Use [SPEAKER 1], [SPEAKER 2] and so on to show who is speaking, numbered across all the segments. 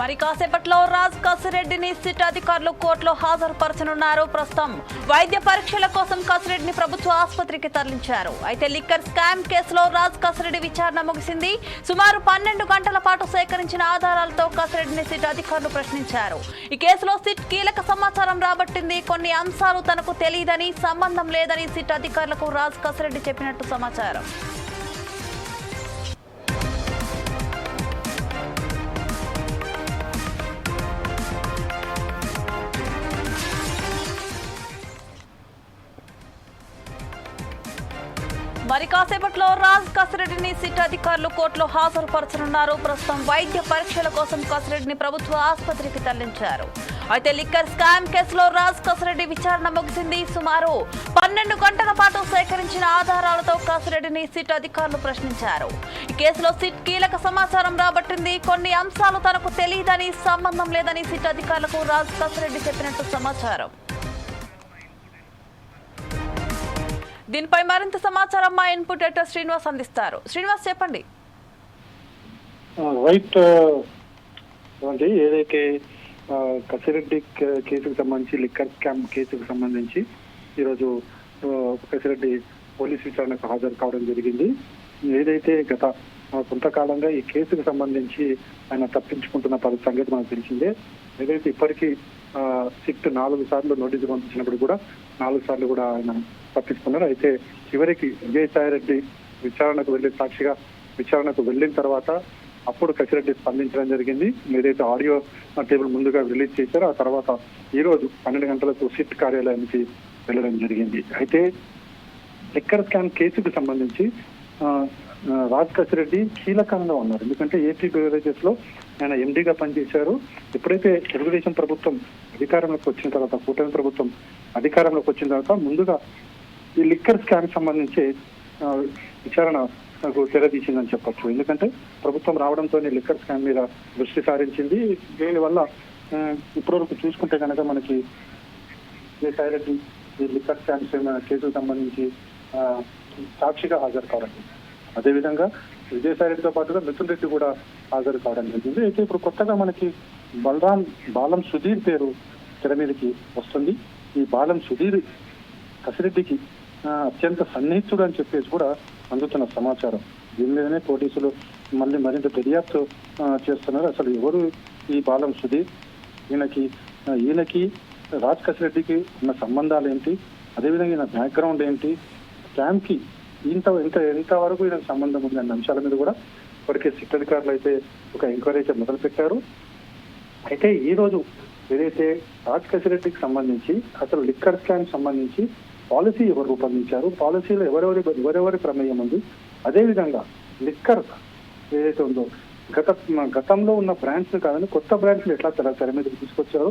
[SPEAKER 1] మరి కాసేపట్లో రాజ్ కసిరెడ్డిని సిట్ అధికారులు కోర్టులో హాజరుపరచనున్నారు. ప్రస్తుతం వైద్య పరీక్షల కోసం కసిరెడ్డిని ప్రభుత్వ ఆసుపత్రికి తరలించారు. అయితే లిక్కర్ స్కామ్ కేసులో రాజ్ కసిరెడ్డి విచారణ ముగిసింది. సుమారు పన్నెండు గంటల పాటు సేకరించిన ఆధారాలతో కసిరెడ్డిని సిట్ అధికారులు ప్రశ్నించారు. ఈ కేసులో సిట్ కీలక సమాచారం రాబట్టింది. కొన్ని అంశాలు తనకు తెలియదని సంబంధం లేదని సిట్ అధికారులకు రాజ్ కసిరెడ్డి చెప్పినట్టు సమాచారం. మరి కాసేపట్లో రాజ్ కసిరెడ్డిని సిట్ అధికారులు కోర్టులో హాజరుపరచనున్నారు. ప్రస్తుతం వైద్య పరీక్షల కోసం కసిరెడ్డిని ప్రభుత్వ ఆసుపత్రికి తరలించారు. అయితే లిక్కర్ స్కామ్ కేసులో రాజ్ కసిరెడ్డి విచారణ ముగిసింది. సుమారు పన్నెండు గంటల పాటు సేకరించిన ఆధారాలతో కసిరెడ్డిని సిట్ అధికారులు ప్రశ్నించారు. ఈ కేసులో సిట్ కీలక సమాచారం రాబట్టింది. కొన్ని అంశాలు తనకు తెలియదని సంబంధం లేదని సిట్ అధికారులకు రాజ్ కసిరెడ్డి చెప్పినట్టు సమాచారం. దీనిపై మరింత సమాచారం మా ఇన్పుట్ ఎడిటర్ శ్రీనివాస్ అందిస్తారు. శ్రీనివాస్ చెప్పండి.
[SPEAKER 2] రైట్ ఏదైతే కసిరెడ్డి కే- కేసుకు సంబంధించి లిక్కర్ స్కామ్ కేసుకు సంబంధించి ఈరోజు కసిరెడ్డి పోలీస్ విచారణకు హాజరు కావడం జరిగింది. ఏదైతే గత కొంతకాలంగా ఈ కేసుకు సంబంధించి ఆయన తప్పించుకుంటున్న పది సంగతి మనకు తెలిసిందే. ఏదైతే ఇప్పటికీ సిట్ నాలుగు సార్లు నోటీసు పంపించినప్పుడు కూడా నాలుగు సార్లు కూడా ఆయన తప్పించుకున్నారు. అయితే చివరికి విజయసాయి రెడ్డి విచారణకు వెళ్ళి సాక్షిగా విచారణకు వెళ్ళిన తర్వాత అప్పుడు కసిరెడ్డి స్పందించడం జరిగింది. ఏదైతే ఆడియో టేబుల్ ముందుగా రిలీజ్ చేశారో ఆ తర్వాత ఈ రోజు పన్నెండు గంటలకు సిట్ కార్యాలయానికి వెళ్ళడం జరిగింది. అయితే లిక్కర్ స్కామ్ కేసుకు సంబంధించి రాజ్ కసిరెడ్డి కీలకంగా ఉన్నారు. ఎందుకంటే ఏపీ బెవరేజెస్లో ఆయన ఎండీగా పనిచేశారు. ఎప్పుడైతే తెలుగుదేశం ప్రభుత్వం అధికారంలోకి వచ్చిన తర్వాత కూటమి ప్రభుత్వం అధికారంలోకి వచ్చిన తర్వాత ముందుగా ఈ లిక్కర్ స్కామ్ సంబంధించి విచారణ నాకు తెరదీసిందని చెప్పొచ్చు. ఎందుకంటే ప్రభుత్వం రావడంతోనే లిక్కర్ స్కామ్ మీద దృష్టి సారించింది. దీనివల్ల ఇప్పటివరకు చూసుకుంటే కనుక మనకి ఈ లిక్కర్ స్కామ్స్ కేసుకు సంబంధించి సాక్షిగా హాజరు కావడం. అదేవిధంగా విజయసాయి రెడ్డితో పాటుగా మిథున్ రెడ్డి కూడా హాజరు కావడం జరిగింది. అయితే ఇప్పుడు కొత్తగా మనకి బలరాం బాలం సుధీర్ పేరు తెర మీదకి వస్తుంది. ఈ బాలం సుధీర్ కసిరెడ్డికి అత్యంత సన్నిహితుడు అని చెప్పేసి కూడా అందుతున్న సమాచారం. దీని మీదనే పోలీసులు మళ్ళీ మరింత దర్యాప్తు చేస్తున్నారు. అసలు ఎవరు ఈ బాలం సుధీర్? ఈయనకి ఈయనకి రాజ్ కసిరెడ్డికి ఉన్న సంబంధాలు ఏంటి? అదేవిధంగా ఈయన బ్యాక్గ్రౌండ్ ఏంటి? క్యాంప్కి ఇంత ఇంత ఎంత ఎంత సంబంధం ఉంది అన్న అంశాల మీద కూడా ఇప్పటికే సిట్ అధికారులు అయితే ఒక ఎంక్వైరీ అయితే మొదలు పెట్టారు అయితే ఈ రోజు ఏదైతే రాజ్ కసిరెడ్డికి సంబంధించి అసలు లిక్కర్ స్కామ్ సంబంధించి పాలసీ ఎవరు రూపొందించారు పాలసీలో ఎవరెవరి ఎవరెవరి ప్రమేయం ఉంది అదేవిధంగా లిక్కర్ ఏదైతే ఉందో గత గతంలో ఉన్న బ్రాండ్స్ కాదని కొత్త బ్రాండ్స్ ఎట్లా తెర తెర మీదకి తీసుకొచ్చారు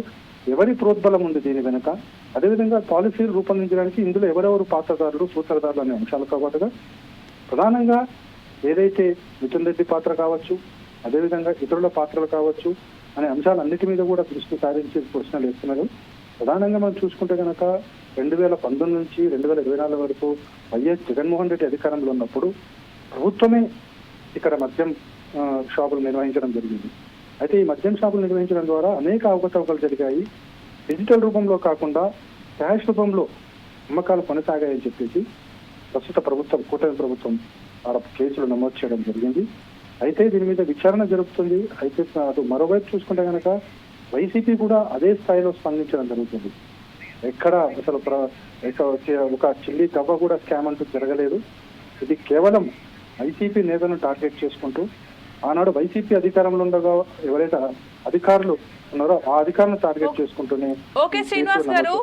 [SPEAKER 2] ఎవరి ప్రోద్బలం ఉంది దీని వెనుక? అదేవిధంగా పాలసీలు రూపొందించడానికి ఇందులో ఎవరెవరు పాత్రదారులు సూత్రధారులు అనే అంశాలతో పాటుగా ప్రధానంగా ఏదైతే మిథున్ రెడ్డి పాత్ర కావచ్చు అదేవిధంగా ఇతరుల పాత్రలు కావచ్చు అనే అంశాలన్నిటి మీద కూడా దృష్టి సారించి ప్రశ్నలు వేస్తున్నారు. ప్రధానంగా మనం చూసుకుంటే కనుక రెండు వేల పంతొమ్మిది నుంచి రెండు వేల ఇరవై నాలుగు వరకు వైఎస్ జగన్మోహన్ రెడ్డి అధికారంలో ఉన్నప్పుడు ప్రభుత్వమే ఇక్కడ మద్యం షాపులు నిర్వహించడం జరిగింది. అయితే ఈ మద్యం షాపులు నిర్వహించడం ద్వారా అనేక అవకతవకలు జరిగాయి. డిజిటల్ రూపంలో కాకుండా క్యాష్ రూపంలో అమ్మకాలు కొనసాగాయని చెప్పేసి ప్రస్తుత ప్రభుత్వం కూటమి ప్రభుత్వం ఆడ కేసులు నమోదు చేయడం జరిగింది. అయితే దీని మీద విచారణ జరుగుతుంది అయితే అటు మరోవైపు చూసుకుంటే కనుక వైసీపీ కూడా అదే స్థాయిలో స్పందించడం జరుగుతుంది. ఎక్కడ అసలు ప్ర- ఒక చిల్లి దవ్వ కూడా స్కామ్ అంటూ జరగలేదు. ఇది కేవలం వైసీపీ నేతను టార్గెట్ చేసుకుంటూ ఆనాడు వైసీపీ అధికారంలో ఉండగా ఎవరైతే అధికారులు ఉన్నారో ఆ అధికారులను టార్గెట్ చేసుకుంటూనే
[SPEAKER 1] ఓకే, శ్రీనివాస్ గారు.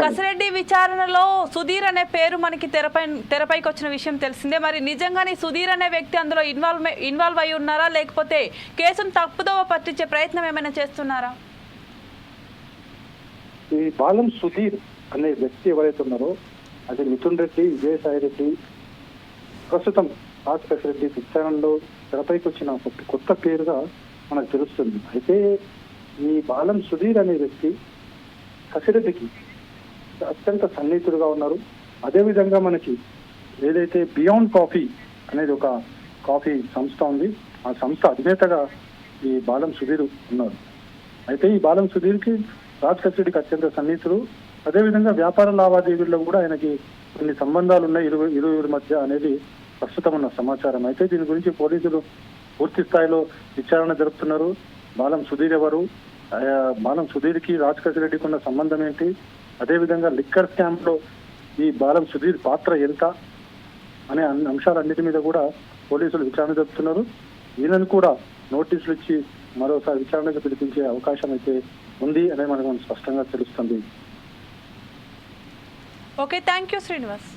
[SPEAKER 1] కసిరెడ్డి విచారణలో సుధీర్ అనే పేరు మనకి తెరపై తెరపైకి వచ్చిన విషయం తెలిసిందే. మరి నిజంగానే సుధీర్ అనే వ్యక్తి అందులో ఇన్వాల్వ్ ఇన్వాల్వ్ అయి ఉన్నారా? లేకపోతే కేసును తప్పుదోవ పట్టించే ప్రయత్నం ఏమైనా చేస్తున్నారా?
[SPEAKER 2] ఈ బాలం సుధీర్ అనే వ్యక్తి ఎవరైతే ఉన్నారో అది మిథున్ రెడ్డి విజయసాయి రెడ్డి ప్రస్తుతం రాజశేఖర రెడ్డి విచారణలో తెరపైకి వచ్చిన ఒక కొత్త పేరుగా మనకు తెలుస్తుంది. అయితే ఈ బాలం సుధీర్ అనే వ్యక్తి కసిరెడ్డికి అత్యంత సన్నిహితుడుగా ఉన్నారు. అదేవిధంగా మనకి ఏదైతే బియాండ్ కాఫీ అనేది ఒక కాఫీ సంస్థ ఉంది ఆ సంస్థ అధినేతగా ఈ బాలం సుధీర్ ఉన్నారు. అయితే ఈ బాలం సుధీర్కి రాజ్ కసిరెడ్డికి అత్యంత సన్నిహితుడు. అదేవిధంగా వ్యాపార లావాదేవీల్లో కూడా ఆయనకి కొన్ని సంబంధాలు ఉన్నాయి. ఇరు ఇరువురి మధ్య అనేది ప్రస్తుతం ఉన్న సమాచారం అయితే దీని గురించి పోలీసులు పూర్తి స్థాయిలో విచారణ జరుపుతున్నారు. బాలం సుధీర్ ఎవరు? బాలం సుధీర్కి రాజ్ రెడ్డికి ఉన్న సంబంధం ఏంటి? అదేవిధంగా లిక్కర్ స్కామ్లో ఈ బాలం సుధీర్ పాత్ర ఎంత? అనే అంశాలన్నిటి మీద కూడా పోలీసులు విచారణ జరుపుతున్నారు. ఈయనను కూడా నోటీసులు ఇచ్చి మరోసారి విచారణకు పిలిపించే అవకాశం అయితే ఉంది అనే మనకు స్పష్టంగా తెలుస్తుంది.
[SPEAKER 1] Okay thank you Srinivas.